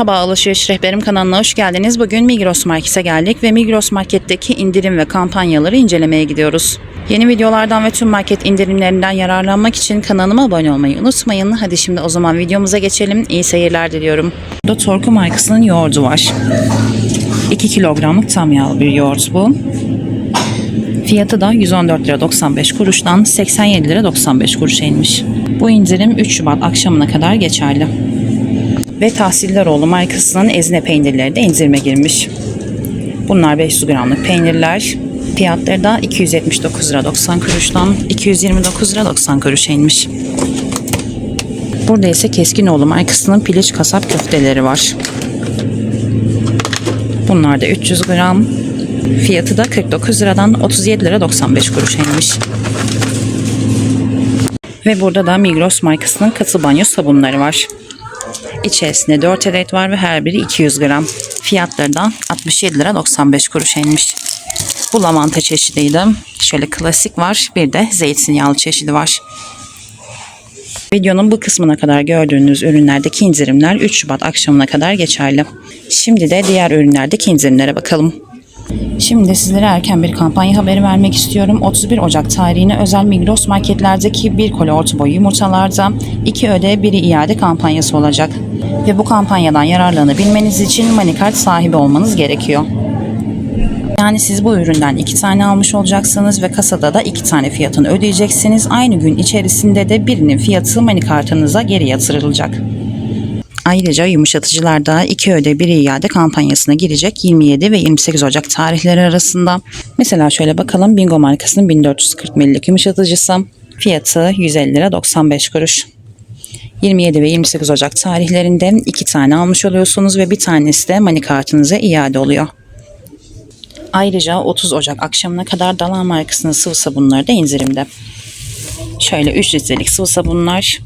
Merhaba Alışveriş Rehberim kanalına hoş geldiniz. Bugün Migros Market'e geldik ve Migros Market'teki indirim ve kampanyaları incelemeye gidiyoruz. Yeni videolardan ve tüm market indirimlerinden yararlanmak için kanalıma abone olmayı unutmayın. Hadi şimdi o zaman videomuza geçelim. İyi seyirler diliyorum. Burada Torku markasının yoğurdu var. 2 kilogramlık tam yağlı bir yoğurt bu. Fiyatı da 114 lira 95 kuruştan 87 lira 95 kuruşa inmiş. Bu indirim 3 Şubat akşamına kadar geçerli ve Tahsilleroğlu markasının ezine peynirleri de indirime girmiş. Bunlar 500 gramlık peynirler. Fiyatları da 279 lira 90 kuruştan 229 lira 90 kuruşa inmiş. Burada ise Keskinoğlu markasının piliç kasap köfteleri var. Bunlar da 300 gram. Fiyatı da 49 liradan 37 lira 95 kuruşa inmiş. Ve burada da Migros markasının katı banyo sabunları var. İçerisinde 4 adet var ve her biri 200 gram. Fiyatları da 67 lira 95 kuruşa inmiş. Bu lavanta çeşidiydi. Şöyle klasik var. Bir de zeytinyağlı çeşidi var. Videonun bu kısmına kadar gördüğünüz ürünlerdeki indirimler 3 Şubat akşamına kadar geçerli. Şimdi de diğer ürünlerdeki indirimlere bakalım. Şimdi sizlere erken bir kampanya haberi vermek istiyorum. 31 Ocak tarihine özel Migros marketlerdeki bir koli orta boy yumurtalarda 2 öde biri iade kampanyası olacak. Ve bu kampanyadan yararlanabilmeniz için Manikart sahibi olmanız gerekiyor. Yani siz bu üründen iki tane almış olacaksınız ve kasada da iki tane fiyatını ödeyeceksiniz. Aynı gün içerisinde de birinin fiyatı manikartınıza geri yatırılacak. Ayrıca yumuşatıcılarda 2 öde 1 iade kampanyasına girecek 27 ve 28 Ocak tarihleri arasında. Mesela şöyle bakalım Bingo markasının 1440 ml'lik yumuşatıcısı fiyatı 150 lira 95 kuruş. 27 ve 28 Ocak tarihlerinde iki tane almış oluyorsunuz ve bir tanesi de mani kartınıza iade oluyor. Ayrıca 30 Ocak akşamına kadar Dalan markasının sıvı sabunları da indirimde. Şöyle 3 litrelik sıvı sabunlar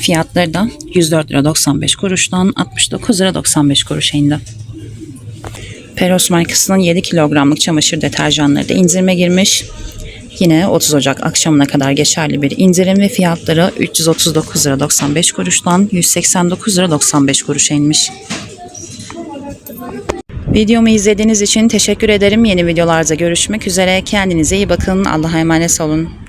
Fiyatları da 104 lira 95 kuruştan 69 lira 95 kuruşa indi. Peros markasının 7 kilogramlık çamaşır deterjanları da indirime girmiş. Yine 30 Ocak akşamına kadar geçerli bir indirim ve fiyatları 339 lira 95 kuruştan 189 lira 95 kuruşa inmiş. Videomu izlediğiniz için teşekkür ederim. Yeni videolarda görüşmek üzere. Kendinize iyi bakın. Allah'a emanet olun.